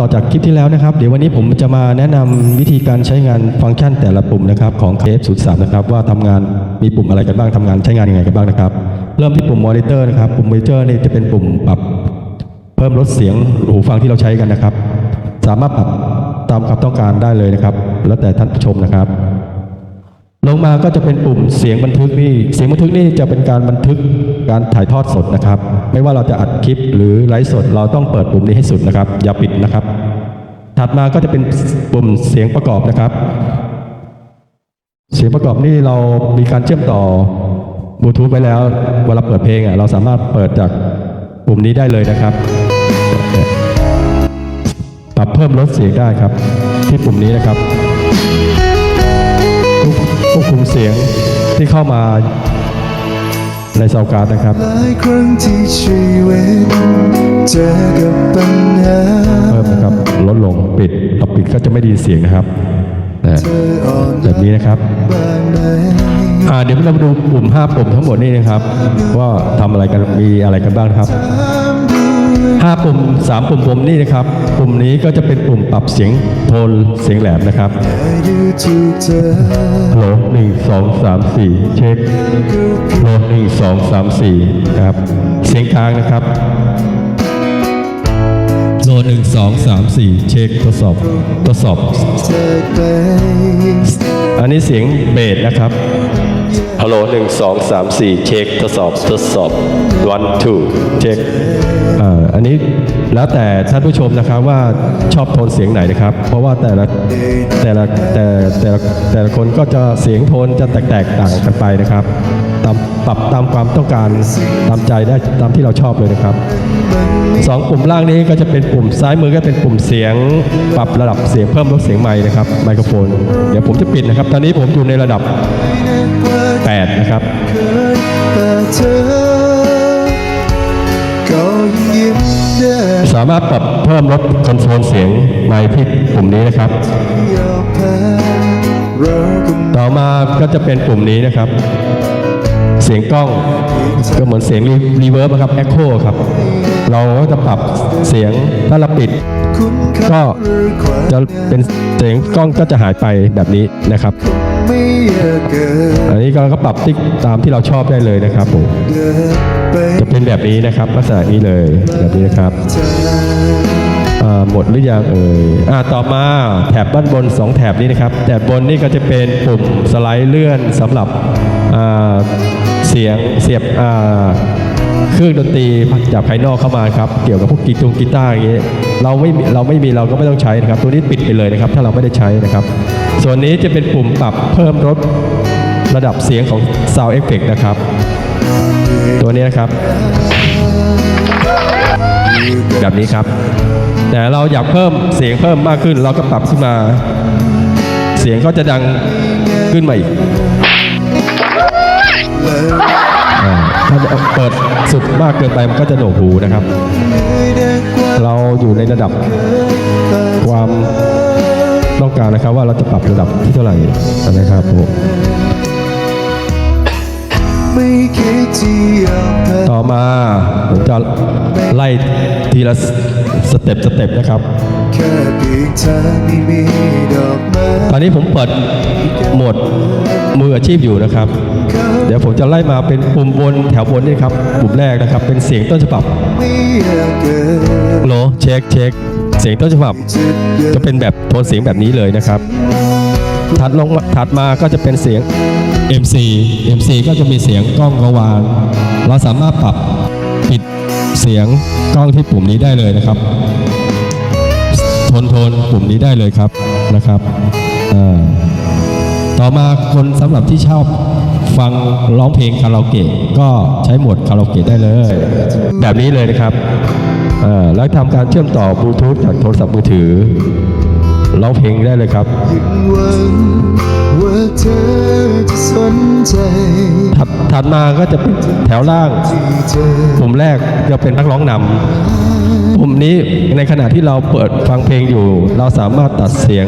ต่อจากคลิปที่แล้วนะครับ เดี๋ยววันนี้ผมจะมาแนะนำวิธีการใช้งานฟังก์ชันแต่ละปุ่มนะครับของ KF03 นะครับว่าทำงานมีปุ่มอะไรกันบ้างทำงานใช้งานยังไงกันบ้างนะครับ เริ่มที่ปุ่มมอนิเตอร์นะครับปุ่มมอนิเตอร์นี่จะเป็นปุ่มปรับเพิ่มลดเสียงหูฟังที่เราใช้กันนะครับ สามารถปรับตามความต้องการได้เลยนะครับ แล้วแต่ท่านผู้ชมนะครับ ลงมาก็จะเป็นปุ่มเสียงบันทึกนี่เสียงบันทึกนี่จะเป็นการบันทึกการถ่ายทอดสดนะครับ ไม่ว่าเราจะอัดคลิปหรือไลฟ์สดเราต้องเปิดปุ่มนี้ให้สุดนะครับ อย่าปิดนะครับ ถัดมาก็จะเป็นปุ่มเสียงประกอบนะครับ เสียงประกอบนี่เรามีการเชื่อมต่อบลูทูธไว้แล้วเวลาเปิดเพลงอะเราสามารถเปิดจากปุ่มนี้ได้เลยนะครับ ปรับเพิ่มลดเสียงได้ครับ ที่ปุ่มนี้นะครับ สียงที่เข้ามาในซาวการ์ดนะครับหลายครั้งที่ชีวิตเจอกับปัญหาเพิ่มนะครับลดลงปิดต่อปิดก็จะไม่ไดยินเสียงนะครับนะเธออ่อนแบบนี้นะครับบ้างไหมอ่าเดี๋ยวเรามาดูปุ่ม 5 ปุ่มทั้งหมดนี่นะครับ ว่าทำอะไรกันมีอะไรกันบ้างนะครับ ถามดู5ปุ่ม3ปุ่มผมนี่นะครับ ปุ่มนี้ก็จะเป็นปุ่มปรับเสียงโทนเสียงแหลมนะครับให้ดูถูกเธอฮัลโหลหนึ่งสองสามสี่เช็คฮัลโหลหนึ่งสองสามสี่ครับ เสียงกลางนะครับโลหนึ่งสองสามสี่เช็คทดสอบทดสอบเธอไปอันนี้เสียงเบสนะครับ ฮัลโหลหนึ่งสองสามสี่เช็คทดสอบทดสอบ one two เช็คอ่าอันนี้แล้วแต่ท่านผู้ชมนะครับว่าชอบโทนเสียงไหนนะครับ เพราะว่าแต่ละแต่ละแต่แต่ละแต่ละคนก็จะเสียงโทนจะแตกแตกต่างกันไปนะครับตามปรับตามความต้องการตามใจได้ตามที่เราชอบเลยนะครับสองปุ่มล่างนี้ก็จะเป็นปุ่มซ้ายมือก็เป็นปุ่มเสียง ปรับระดับเสียงเพิ่มลดเสียงไมค์นะครับไมโครโฟน เดี๋ยวผมจะปิดนะครับ ตอนนี้ผมอยู่ในระดับ 8 นะครับเคยแต่เธอก็ยังยิ้มได้สามารถปรับเพิ่มลดคอนโทรลเสียงไมค์ที่ปุ่มนี้นะครับยอมแพ้เราก็ต่อมาก็จะเป็นปุ่มนี้นะครับ เสียงกล้องก็เหมือนเสียงรีเวิร์บนะครับแอคโคครับ เราก็จะปรับเสียงถ้าเราปิดคุ้นเคยก็หรือความจะเป็นเสียงกล้องก็จะหายไปแบบนี้นะครับ ไม่อยากเกิดอันนี้เราก็ปรับติ๊กตามที่เราชอบได้เลยนะครับผมเดินไปจะเป็นแบบนี้นะครับลักษณะนี้เลยแบบนี้นะครับเธออ่าหมดหรือยังเอ่ยอ่าต่อมาแถบด้านบน 2 แถบนี้นะครับ แถบบนนี่ก็จะเป็นปุ่มสไลด์เลื่อนสำหรับอ่าเสียงเสียบอ่าเครื่องดนตรีจากภายนอกเข้ามาครับ เกี่ยวกับพวกกีตงกีตาร์อย่างนี้ เราไม่เราไม่มีเราก็ไม่ต้องใช้นะครับ ตัวนี้ปิดไปเลยนะครับ ถ้าเราไม่ได้ใช้นะครับ ส่วนนี้จะเป็นปุ่มปรับเพิ่มลดระดับเสียงของ Sound Effect นะครับ ตัวนี้นะครับ แบบนี้ครับ แต่เราอยากเพิ่มเสียงเพิ่มมากขึ้น เราก็ปรับขึ้นมา เสียงก็จะดังขึ้นมาอีกอ่าถ้าเปิดสุดมากเกินไปมันก็จะโหนวกหูนะครับ เราอยู่ในระดับความต้องการนะครับ ว่าเราจะปรับระดับที่เท่าไหร่นะครับผมไม่คิดที่ยอมแพ้ต่อมาผมจะไล่ทีละสเต็ปสเต็ปนะครับแค่เพียงเธอไม่มีดอกไม้ตอนนี้ผมเปิดโหมดมืออาชีพอยู่นะครับเดี๋ยวผมจะไล่มาเป็นปุ่มบนแถวบนนี่ครับ ปุ่มแรกนะครับ เป็นเสียงต้นฉบับไม่อยากเกิดโหลเช็คเช็คเสียงต้นฉบับจะเดินจะเป็นแบบโทนเสียงแบบนี้เลยนะครับ ถัดลงมาถัดมาก็จะเป็นเสียง MC MC ก็จะมีเสียงกล้องกระวานเราสามารถปรับปิดเสียงกล้องที่ปุ่มนี้ได้เลยนะครับโทนโทนปุ่มนี้ได้เลยครับนะครับอ่าต่อมาคนสำหรับที่ชอบ ฟังร้องเพลงคาราโอเกะก็ใช้โหมดคาราโอเกะได้เลย แบบนี้เลยนะครับอ่าแล้วทำการเชื่อมต่อบลูทูธจากโทรศัพท์มือถือร้องเพลงได้เลยครับยังหวังว่าเธอจะสนใจถัดถัดมาก็จะเป็นแถวล่างที่เธอปุ่มแรกจะเป็นนักร้องนำปุ่มนี้ในขณะที่เราเปิดฟังเพลงอยู่ เราสามารถตัดเสียง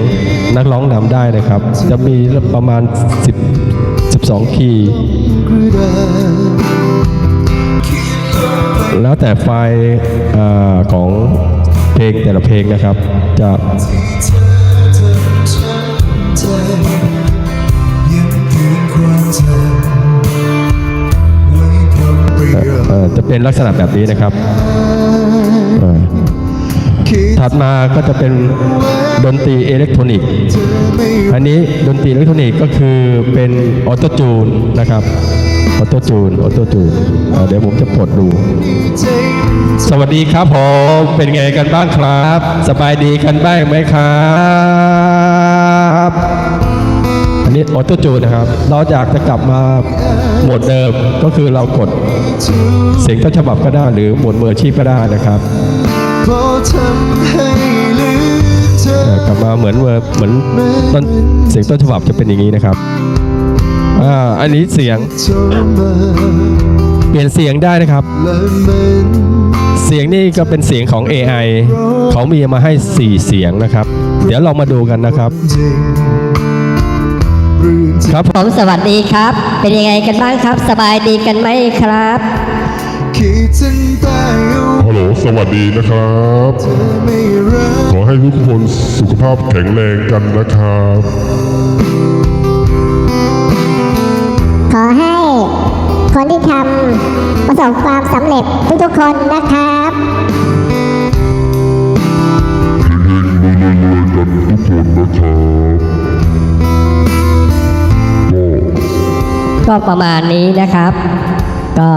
นักร้องนำได้นะครับ จะมีประมาณ 10 12 คีย์แล้วแต่ไฟล์ของเพลงแต่ละเพลงนะครับ จะจะเป็นลักษณะแบบนี้นะครับ ถัดมาก็จะเป็นดนตรีอิเล็กทรอนิกส์ อันนี้ดนตรีอิเล็กทรอนิกส์ก็คือเป็นออโตจูนนะครับออโตจูนออโตจูนเดี๋ยวผมจะปลดดู สวัสดีครับผมเป็นไงกันบ้างครับ สบายดีกันบ้างไหมครับอันนี้ออโตจูนนะครับ เราอยากจะกลับมาหมดเดิมก็คือเรากด เสียงต้นฉบับก็ได้หรือหมดมืออาชีพก็ได้นะครับ พอทำให้ลืมเธอเอ่อกลับมาเหมือนเวอร์เหมือนต้นเสียงต้นฉบับจะเป็นอย่างนี้นะครับอ่าอันนี้เสียงโทรมาเปลี่ยนเสียงได้นะครับและมันเสียงนี่ก็เป็นเสียงของ AI เขามีมาให้ 4 เสียงนะครับ เดี๋ยวเรามาดูกันนะครับจริงเรื่องที่ครับผมสวัสดีครับ เป็นยังไงกันบ้างครับ สบายดีกันไหมครับคิดถึงแต่เอาฮัลโหล สวัสดีนะครับเธอไม่รักขอให้ทุกคนสุขภาพแข็งแรงกันนะครับ ขอให้คนที่ทำประสบความสำเร็จทุกๆคนนะครับเฮงๆรวยๆกันทุกคนนะครับก็ก็ประมาณนี้นะครับ ก็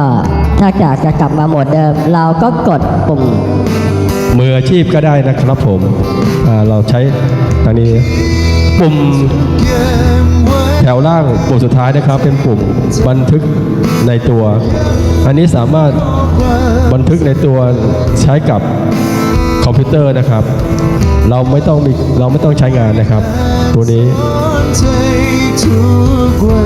ถ้าอยากจะกลับมาโหมดเดิม เราก็กดปุ่ม มืออาชีพก็ได้นะครับผมอ่าเราใช้ตอนนี้ปุ่มแถวล่างปุ่มสุดท้ายนะครับ เป็นปุ่มบันทึกในตัว อันนี้สามารถบันทึกในตัวใช้กับคอมพิวเตอร์นะครับ เราไม่ต้องมีเราไม่ต้องใช้งานนะครับ ตัวนี้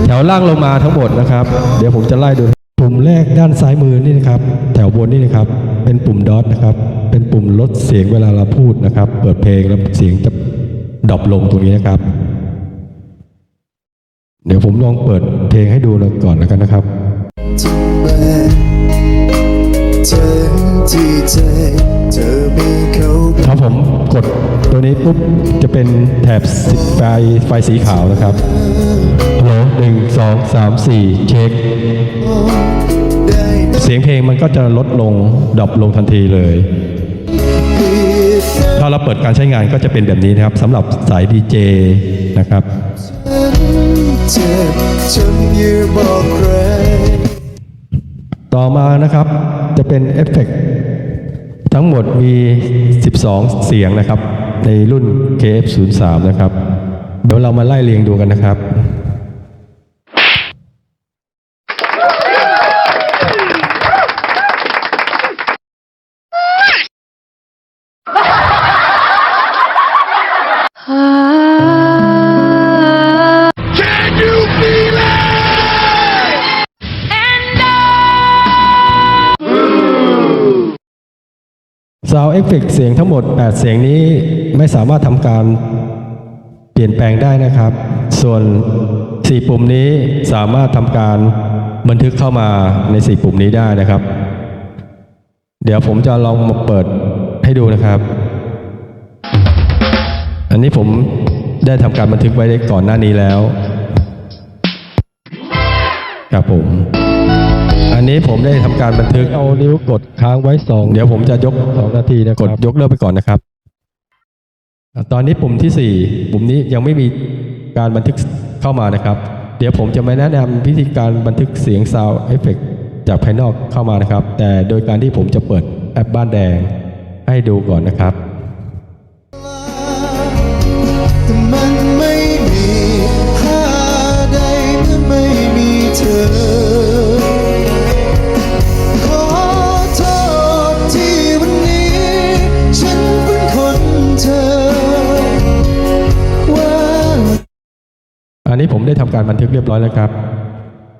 แถวล่างลงมาทั้งหมดนะครับ เดี๋ยวผมจะไล่ดู ปุ่มแรกด้านซ้ายมือนี่นะครับแถวบนนี่นะครับ เป็นปุ่มดอทนะครับ เป็นปุ่มลดเสียงเวลาเราพูดนะครับ เปิดเพลงแล้วเสียงจะดรอปลงตรงนี้นะครับ เดี๋ยวผมลองเปิดเพลงให้ดูก่อนแล้วกันนะครับท้าถ้าผมกดตัวนี้ปุ๊บจะเป็นแถบไฟไฟสีขาวนะครับ หนึ่งสองสามสี่เช็ค เสียงเพลงมันก็จะลดลงดรอปลงทันทีเลย ถ้าเราเปิดการใช้งานก็จะเป็นแบบนี้นะครับสำหรับสายดีเจนะครับต่อมานะครับจะเป็นเอฟเฟกต์ทั้งหมดมี 12 เสียงนะครับ ในรุ่น KF03 นะครับ เดี๋ยวเรามาไล่เรียงดูกันนะครับ ซาวเอฟเฟกเสียงทั้งหมด 8 เสียงนี้ไม่สามารถทำการเปลี่ยนแปลงได้นะครับ ส่วน 4 ปุ่มนี้สามารถทำการบันทึกเข้ามาใน 4 ปุ่มนี้ได้นะครับ เดี๋ยวผมจะลองมาเปิดให้ดูนะครับ อันนี้ผมได้ทำการบันทึกไว้ก่อนหน้านี้แล้วครับผม นนี้ผมได้ทำการบันทึกเอานิ้วกดค้างไว้สองเดี๋ยวผมจะยกสองนาทีนะกดยกเลิกไปก่อนนะครับอะตอนนี้ปุ่มที่สี่ปุ่มนี้ยังไม่มีการบันทึกเข้ามานะครับ เดี๋ยวผมจะมาแนะนำวิธีการบันทึกเสียงซาวเอฟเฟกจากภายนอกเข้ามานะครับ แต่โดยการที่ผมจะเปิดแอปบ้านแดงให้ดูก่อนนะครับ นี้ผมได้ทำการบันทึกเรียบร้อยแล้วครับ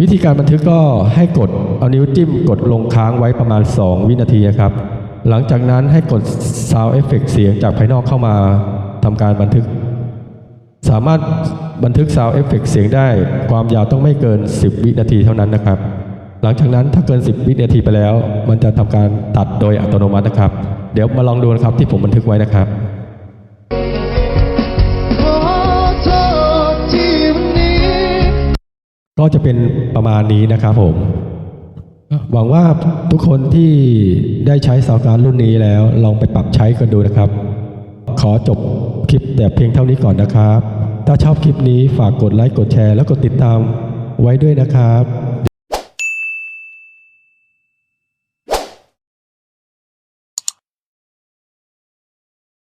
วิธีการบันทึกก็ให้กดเอานิ้วจิ้มกดลงค้างไว้ประมาณ 2 วินาทีครับ หลังจากนั้นให้กด Sound Effect เสียงจากภายนอกเข้ามาทำการบันทึก สามารถบันทึก Sound Effect เสียงได้ ความยาวต้องไม่เกิน 10 วินาทีเท่านั้นนะครับ หลังจากนั้นถ้าเกิน 10 วินาทีไปแล้ว มันจะทำการตัดโดยอัตโนมัตินะครับ เดี๋ยวมาลองดูนะครับที่ผมบันทึกไว้นะครับ ก็จะเป็นประมาณนี้นะครับผม หวังว่าทุกคนที่ได้ใช้สาวการรุ่นนี้แล้วลองไปปรับใช้กันดูนะครับ ขอจบคลิปแต่เพียงเท่านี้ก่อนนะครับ ถ้าชอบคลิปนี้ฝากกดไลค์กดแชร์ แล้วกดติดตามไว้ด้วยนะครับ